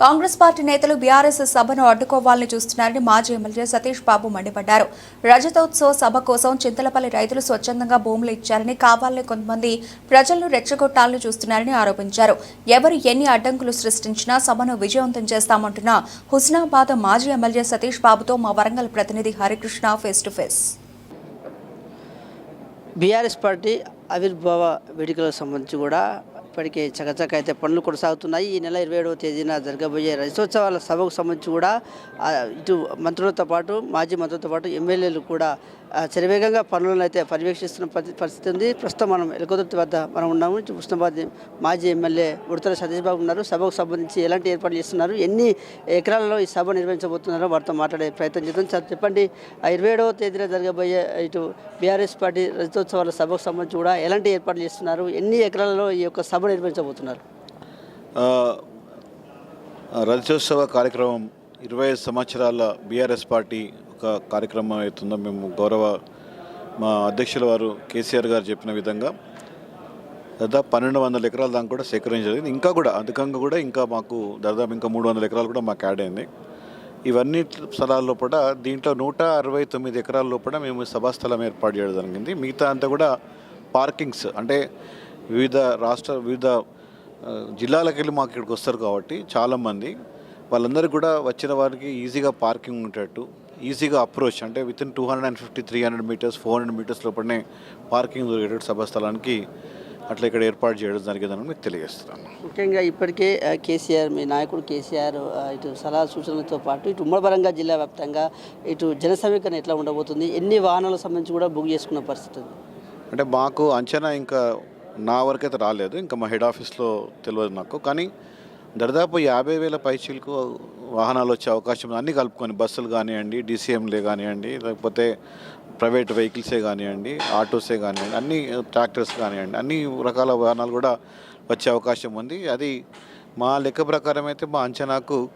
Congress party నేతలు BRS సభను అడ్డుకోవాలని చూస్తున్నారని మాజీ ఎమ్మెల్యే సతీష్ బాబు మండిపడ్డారు. రజతోత్సవ సభ కోసం చింతలపల్లి రైతులు స్వచ్ఛందంగా భూములు ఇచ్చారని కావాలని కొంతమంది ప్రజలను రెచ్చగొట్టాలని చూస్తున్నారని ఆరోపించారు. ఎవరు ఎన్ని అడ్డంకులు సృష్టించినా సభను విజయవంతం చేస్తామంటున్న హుస్నాబాద్ మాజీ ఎమ్మెల్యే సతీష్ బాబుతో మా వరంగల్ ప్రతినిధి Harikrishna face to face. BRS party ఆవిర్భావ వేడుకలకు సంబంధించి కూడా ఇప్పటికే చకచక అయితే పనులు కొనసాగుతున్నాయి. ఈ నెల ఇరవై ఏడవ తేదీన జరగబోయే రైతోత్సవాల సభకు సంబంధించి కూడా ఇటు మంత్రులతో పాటు మాజీ మంత్రులతో పాటు ఎమ్మెల్యేలు కూడా శరవేగంగా పనులను అయితే పర్యవేక్షిస్తున్న పరి- పరిస్థితి ఉంది. ప్రస్తుతం మనం ఎలకొదుర్తి వద్ద మనం ఉన్నాము. ఇటు మాజీ ఎమ్మెల్యే ఉడతల సతీష్ బాబు ఉన్నారు. సభకు సంబంధించి ఎలాంటి ఏర్పాట్లు చేస్తున్నారు? ఎన్ని ఎకరాలలో ఈ సభ నిర్వహించబోతున్నారో వారితో మాట్లాడే ప్రయత్నం చేద్దాం. సార్ చెప్పండి. ఇరవై ఏడవ తేదీన జరగబోయే ఇటు బీఆర్ఎస్ పార్టీ రజతోత్సవాల సభకు సంబంధించి కూడా ఎలాంటి ఏర్పాట్లు చేస్తున్నారు? ఎన్ని ఎకరాలలో ఈ యొక్క సభ నిర్వహించబోతున్నారు ఆ, రజతోత్సవ కార్యక్రమం ఇరవై ఐదు సంవత్సరాల బీఆర్ఎస్ పార్టీ ఒక కార్యక్రమం అవుతుందో మేము గౌరవ మా అధ్యక్షుల వారు కేసీఆర్ గారు చెప్పిన విధంగా దాదాపు పన్నెండు వందల ఎకరాల దాకా కూడా సేకరించలేదు ఇంకా కూడా అధికంగా కూడా ఇంకా మాకు దాదాపు ఇంకా మూడు వందల ఎకరాలు కూడా మాకు యాడ్ అయింది. ఇవన్నీ స్థలాల లోపల దీంట్లో నూట అరవై తొమ్మిది ఎకరాల లోపల మేము సభాస్థలం ఏర్పాటు చేయడం జరిగింది. మిగతా అంతా కూడా పార్కింగ్స్ అంటే వివిధ రాష్ట్ర వివిధ జిల్లాలకు వెళ్ళి మాకు ఇక్కడికి వస్తారు కాబట్టి చాలామంది. వాళ్ళందరికీ కూడా వచ్చిన వారికి ఈజీగా పార్కింగ్ ఉండేటట్టు ఈజీగా అప్రోచ్ అంటే within two hundred and fifty three hundred metres four hundred metres లోపలనే పార్కింగ్ దొరికేటట్టు సభాస్థలానికి అట్లా ఇక్కడ ఏర్పాటు చేయడం జరిగేదని మీకు తెలియజేస్తున్నాను. ముఖ్యంగా ఇప్పటికే కేసీఆర్ మీ నాయకుడు కేసీఆర్ ఇటు సలహా సూచనలతో పాటు ఇటు ఉమ్మడి వరంగల్ జిల్లా వ్యాప్తంగా ఇటు జన సమీకరణ ఎట్లా ఉండబోతుంది ఎన్ని వాహనాలకు సంబంధించి కూడా బుక్ చేసుకున్న పరిస్థితి ఉంది? అంటే మాకు అంచనా ఇంకా నా వరకైతే రాలేదు. ఇంకా మా హెడ్ ఆఫీస్లో తెలియదు నాకు. కానీ దరిదాపు యాభై వేల పైచీలకు వాహనాలు వచ్చే అవకాశం అన్నీ కలుపుకొని బస్సులు కానివ్వండి డీసీఎంలే కానివ్వండి లేకపోతే ప్రైవేట్ వెహికల్సే కానివ్వండి ఆటోసే కానివ్వండి అన్ని ట్రాక్టర్స్ కానివ్వండి అన్ని రకాల వాహనాలు కూడా వచ్చే అవకాశం ఉంది. అది మా లెక్క ప్రకారం అయితే మా అంచనాకు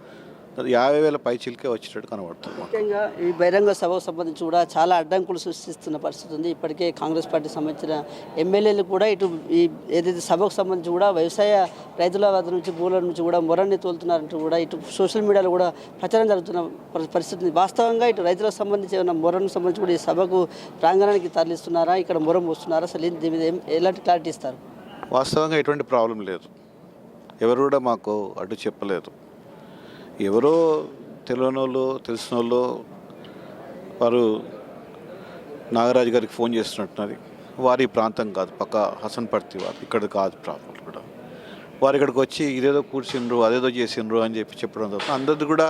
యాభై వేల పైచీలకే వచ్చేటట్టు కనబడుతుంది. ముఖ్యంగా ఈ బహిరంగ సభకు సంబంధించి కూడా చాలా అడ్డంకులు సృష్టిస్తున్న పరిస్థితి ఉంది. ఇప్పటికే కాంగ్రెస్ పార్టీ సంబంధించిన ఎమ్మెల్యేలు కూడా ఇటు ఈ ఏదైతే సభకు సంబంధించి కూడా వ్యవసాయ రైతుల వద్ద నుంచి భూముల నుంచి కూడా మొరన్ని తోలుతున్నారంటూ కూడా ఇటు సోషల్ మీడియాలో కూడా ప్రచారం జరుగుతున్న పరి- పరిస్థితి ఉంది. వాస్తవంగా ఇటు రైతులకు సంబంధించి ఏమైనా మొరను సంబంధించి కూడా ఈ సభకు ప్రాంగణానికి తరలిస్తున్నారా? ఇక్కడ మొరం వస్తున్నారా అసలు దీని మీద ఎలాంటి క్లారిటీ ఇస్తారు? వాస్తవంగా ఎటువంటి ప్రాబ్లం లేదు. ఎవరు కూడా మాకు అడ్డు చెప్పలేదు. ఎవరో తెలియని వాళ్ళు తెలిసిన వాళ్ళు వారు నాగరాజు గారికి ఫోన్ చేస్తున్నట్టున్నది. వారి ప్రాంతం కాదు పక్క హసన్ పర్తి వారు. ఇక్కడ కాదు ప్రాంతం కూడా. వారు ఇక్కడికి వచ్చి ఇదేదో కూర్చుండ్రు అదేదో చేసిండ్రు అని చెప్పి చెప్పడం తప్ప అందరిది కూడా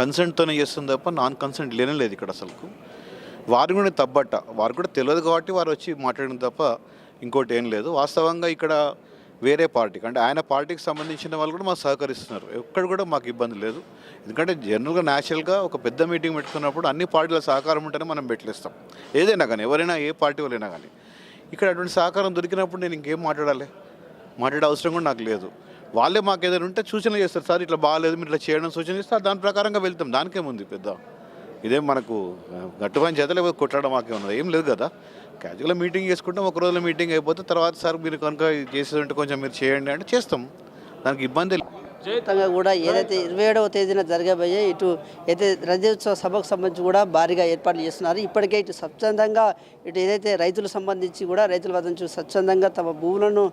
కన్సెంట్తోనే చేస్తుంది తప్ప నాన్ కన్సెంట్ లేనే లేదు ఇక్కడ అసలు వారు కూడా తబ్బట్ట వారు కూడా తెలియదు కాబట్టి వారు వచ్చి మాట్లాడిన తప్ప ఇంకోటి ఏం లేదు. వాస్తవంగా ఇక్కడ వేరే పార్టీకి అంటే ఆయన పార్టీకి సంబంధించిన వాళ్ళు కూడా మాకు సహకరిస్తున్నారు. ఎక్కడ కూడా మాకు ఇబ్బంది లేదు. ఎందుకంటే జనరల్గా న్యాచురల్గా ఒక పెద్ద మీటింగ్ పెట్టుకున్నప్పుడు అన్ని పార్టీల సహకారం ఉంటేనే మనం పెట్టలేస్తాం ఏదైనా కానీ ఎవరైనా ఏ పార్టీ వాళ్ళైనా కానీ. ఇక్కడ అటువంటి సహకారం దొరికినప్పుడు నేను ఇంకేం మాట్లాడాలి? మాట్లాడే అవసరం కూడా నాకు లేదు. వాళ్ళే మాకు ఏదైనా ఉంటే సూచనలు చేస్తారు. సార్ ఇట్లా బాగాలేదు మీరు ఇట్లా చేయడం సూచన చేస్తారు దాని ప్రకారంగా వెళ్తాం. దానికేముంది పెద్ద? ఇదేం మనకు గట్టుపని చేత లేకపోతే కొట్టడం మాకే ఉన్నది ఏం లేదు కదా. క్యాజువల్గా మీటింగ్ చేసుకుంటాం ఒక రోజులో మీటింగ్ అయిపోతే తర్వాత సార్ మీరు కనుక చేసేది ఉంటే కొంచెం మీరు చేయండి అంటే చేస్తాం. దానికి ఇబ్బంది లేదు. మొత్తంగా కూడా ఏదైతే ఇరవై ఏడవ తేదీన జరగబోయే ఇటు అయితే రజోత్సవ సభకు సంబంధించి కూడా భారీగా ఏర్పాట్లు చేస్తున్నారు. ఇప్పటికే ఇటు స్వచ్ఛందంగా ఇటు ఏదైతే రైతులకు సంబంధించి కూడా రైతుల వద్ద నుంచి స్వచ్ఛందంగా తమ భూములను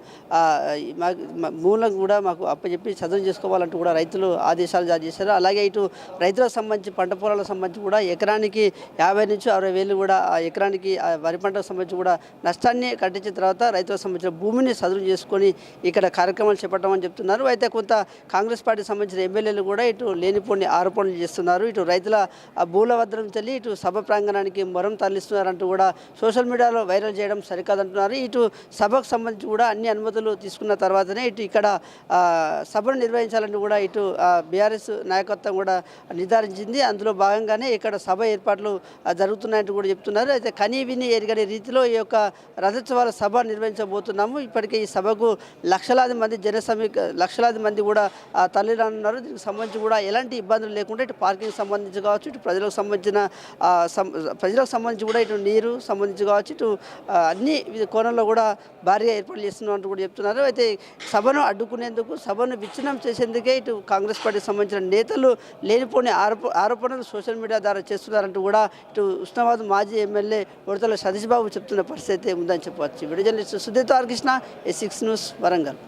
భూములను కూడా మాకు అప్పచెప్పి చదువు చేసుకోవాలంటూ కూడా రైతులు ఆదేశాలు జారీ చేశారు. అలాగే ఇటు రైతులకు సంబంధించి పంట పొలాలకు సంబంధించి కూడా ఎకరానికి యాభై నుంచి అరవై వేలు కూడా ఆ ఎకరానికి ఆ వరి పంటకు సంబంధించి కూడా నష్టాన్ని కట్టించిన తర్వాత రైతులకు సంబంధించిన భూమిని సదురు చేసుకొని ఇక్కడ కార్యక్రమాలు చేపట్టమని చెప్తున్నారు. అయితే కొంత కాంగ్రెస్ పార్టీకి సంబంధించిన ఎమ్మెల్యేలు కూడా ఇటు లేనిపోని ఆరోపణలు చేస్తున్నారు. ఇటు రైతుల భూల భద్రం నుంచి ఇటు సభ ప్రాంగణానికి మొరం తరలిస్తున్నారంటూ కూడా సోషల్ మీడియాలో వైరల్ చేయడం సరికాదంటున్నారు. ఇటు సభకు సంబంధించి కూడా అన్ని అనుమతులు తీసుకున్న తర్వాతనే ఇటు ఇక్కడ సభను నిర్వహించాలని కూడా ఇటు బీఆర్ఎస్ నాయకత్వం కూడా నిర్ధారించింది. అందులో భాగంగానే ఇక్కడ సభ ఏర్పాట్లు జరుగుతున్నాయంటూ కూడా చెప్తున్నారు. అయితే కనీ విని ఎరగని రీతిలో ఈ యొక్క రథోత్సవాల సభ నిర్వహించబోతున్నాము. ఇప్పటికే ఈ సభకు లక్షలాది మంది జన లక్షలాది మంది కూడా తల్లిదండ్రులు దీనికి సంబంధించి కూడా ఎలాంటి ఇబ్బందులు లేకుండా ఇటు పార్కింగ్ సంబంధించి కావచ్చు ఇటు ప్రజలకు సంబంధించిన ప్రజలకు సంబంధించి కూడా ఇటు నీరు సంబంధించి కావచ్చు ఇటు అన్ని కోణంలో కూడా భారీగా ఏర్పాట్లు చేస్తున్నట్టు కూడా చెప్తున్నారు. అయితే సభను అడ్డుకునేందుకు సభను విచ్ఛిన్నం చేసేందుకే ఇటు కాంగ్రెస్ పార్టీకి సంబంధించిన నేతలు లేనిపోని ఆరోప ఆరోపణలు సోషల్ మీడియా ద్వారా చేస్తున్నారంటూ కూడా ఇటు ఉస్నాబాద్ మాజీ ఎమ్మెల్యే ఉడతల సతీష్ బాబు చెప్తున్న పరిస్థితి ఉందని చెప్పవచ్చు. Video journalist Sudheer A six news Warangal.